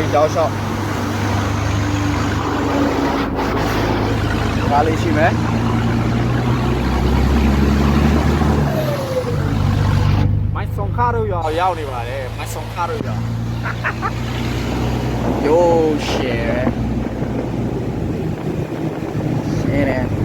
ကြီးတောက်လျှောက်ဒါလေးရှိမယ်မိုင်းဆောင်ခါတို့ရောရောက်နေပါတယ်မိုင်းဆောင်ခါတို့ရောယိုးရှယ်ရှယ်နေနေမယ်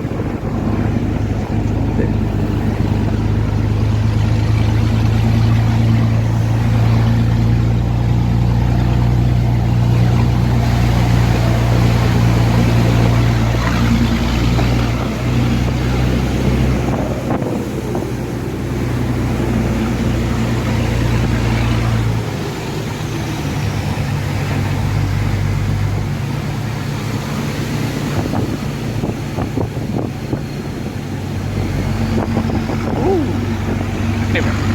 নেবেন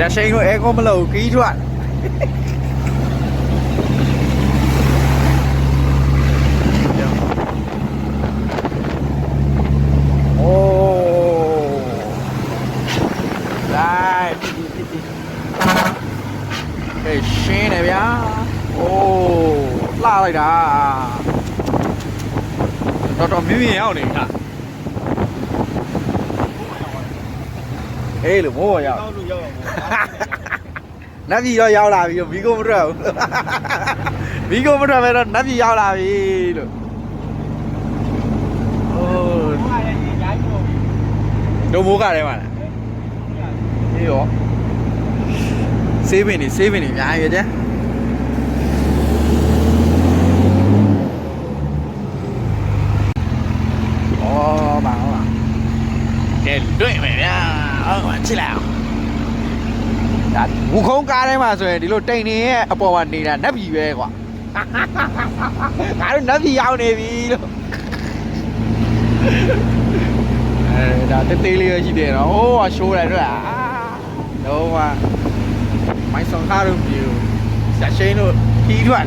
Dạ, xe của em có một lầu ký đoạn Cái xe này bé. Ồ, La đây đã Cho cho mí mèo này hả? အေးလို့မိုးပေါ်ရောက်တောက်လို့ရောက်အောင်နတ်ပြည်တော့ရောက်လာပြီလို့မီးကိုမထွက်ဘူးမီးကိုမထွက်ပဲတော့နတ်ပြည်ရောက်လာပြီလို့โอ้ဟိုကလည်းရေချိုင်းပေါ့ဒုံမိုးကထဲမှာလားအေးရောဆေးပင်နေဆေးပင်နေအများကြီးပဲကျဩပါဟောပါကဲတွေ့မယ် ဗျာဟုတ်ပါချစ်လိုက်အောင်ဒါဝူခုံးကားထဲမှာဆိုရင်ဒီလိုတိန်နေရဲ့အပေါ်မှာနေတာနတ်ပြည်ပဲကွာငါတို့နတ်ပြည်ရောက်နေပြီလို့အဲဒါတေးသေးလေးရရှိတယ်နော်ဟိုးကရှိုးတယ်တွေ့လားတော့ကမိုင်းဆောင်ကားတို့ပြူဆက်ရှိန်တို့ခီးထွက်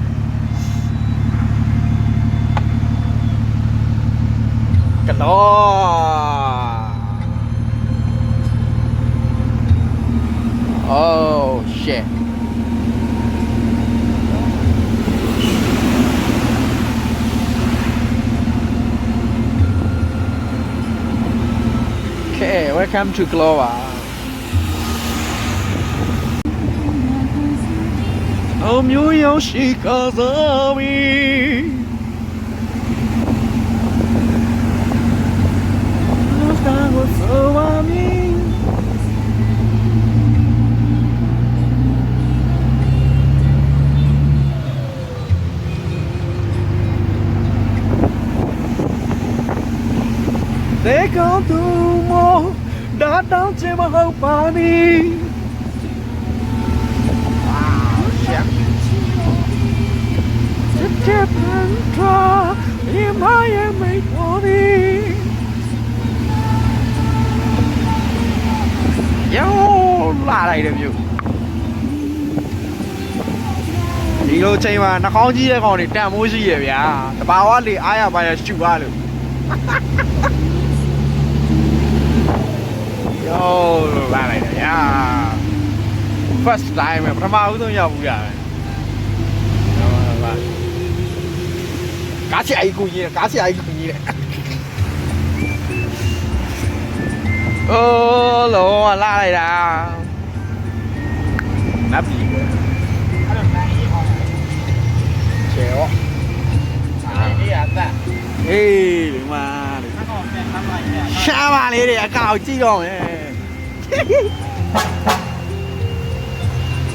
Ito. Oh, shit. Okay, welcome to Glova. I'm Yoyoshi Kazami. သေကောင်းသူမောဒါတောင်းချင်မဟုတ်ပါနီဝါရှက်စစ်ချက်ပန်ထွာဒီမရဲ့မိတ်တော်ဒီယောလာလိုက်တယ်မြို့ဒီလိုချိန်မှာနှာခေါင်းကြီးတဲ့ကောင်တွေတန်မိုးရှိရဗျာတဘာဝလေအားရပါရရှူပါလို့ ယောလာလိုက်တယ်ညာ first time ပဲပထမဦးဆုံးရောက်ဘူးရတယ်ဟုတ်ပါကားချအိုက်ကူကြီးကားချအိုက်ကူကြီးတဲ့အိုးလောလာလိုက်တာနပ်ပြီပဲအဲ့လိုနိုင်ရေးဟောချေရောအဲ့ဒီရတာဟေးဒီမှာတော့ပြန်ဆမ်းပါရရှားပါလေးတွေအကောက်ကြည့်တော့မယ်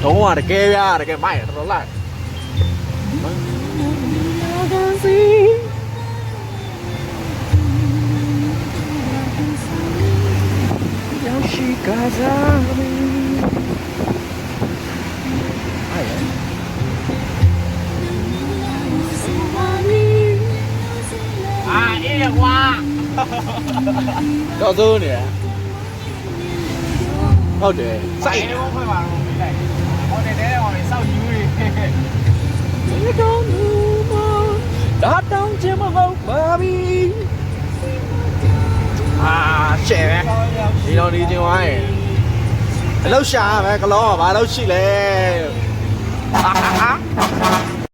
好玩的，给呀，给买，罗拉。哎呀！啊，一月花，哈哈哈！哈哈！哈哈，要走你。 ဟုတ်တယ်စိုက်အဲ့လိုဖွင့်ပါတော့ပြီးလိုက်ဟိုတဲ့တဲ့ဟောလေစောက်ယူတွေဒီတော့မူမဒါတောင်းချင်မဟုတ်ပါဘူးအာရှယ်ပဲဒီတော့နေချင်းဝိုင်းအလောက်ရှာပဲကလောကဘာလို့ရှိလဲဟာဟာဟာ